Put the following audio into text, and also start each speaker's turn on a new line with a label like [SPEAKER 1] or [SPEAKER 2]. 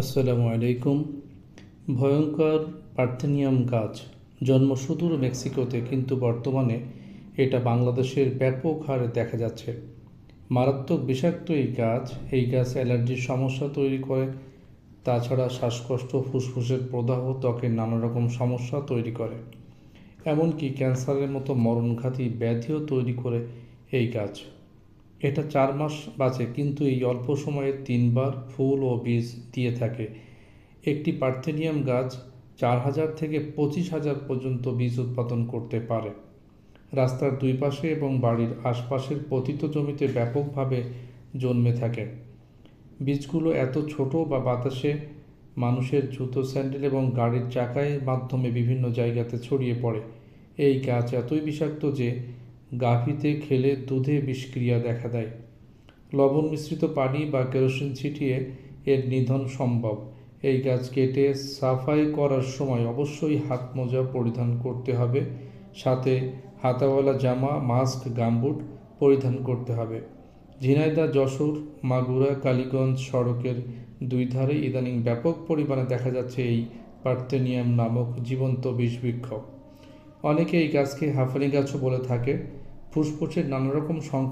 [SPEAKER 1] আসসালামু আলাইকুম। ভয়ঙ্কর পার্থেনিয়াম গাছ জন্ম সুদূর মেক্সিকোতে, কিন্তু বর্তমানে এটা বাংলাদেশের ব্যাপক হারে দেখা যাচ্ছে। মারাত্মক বিষাক্ত এই গাছ এই গাছ অ্যালার্জির সমস্যা তৈরি করে, তাছাড়া শ্বাসকষ্ট, ফুসফুসের প্রদাহ, ত্বকের নানা রকম সমস্যা তৈরি করে। এমনকি ক্যান্সারের মতো মরণঘাতী ব্যাধিও তৈরি করে এই গাছ। এটা চার মাস বাঁচে, কিন্তু এই অল্প সময়ে তিনবার ফুল ও বীজ দিয়ে থাকে। একটি পার্থেনিয়াম গাছ চার হাজার থেকে পঁচিশ হাজার পর্যন্ত বীজ উৎপাদন করতে পারে। রাস্তার দুই পাশে এবং বাড়ির আশপাশের পতিত জমিতে ব্যাপকভাবে জন্মে থাকে। বীজগুলো এত ছোট বা বাতাসে মানুষের জুতো, স্যান্ডেল এবং গাড়ির চাকায় মাধ্যমে বিভিন্ন জায়গাতে ছড়িয়ে পড়ে। এই গাছ এতই বিষাক্ত যে গাভীতে খেলে দুধে বিষক্রিয়া দেখা দেয়। লবণ মিশ্রিত পানি বা কেরোসিন ছিটিয়ে এর নিধন সম্ভব। এই গাছ কেটে সাফাই করার সময় অবশ্যই হাত মোজা পরিধান করতে হবে। সাথে হাতাওয়ালা জামা, মাস্ক, গামবুট পরিধান করতে হবে। ঝিনাইদা যশোর, মাগুরা, কালীগঞ্জ সড়কের দুই ধারে ইদানিং ব্যাপক পরিমাণে দেখা যাচ্ছে এই পার্থেনিয়াম নামক জীবন্ত বিষবৃক্ষ। অনেকে এই গাছকে হাফালি গাছও বলে থাকে। ফুসফুসের নানারকম সংকট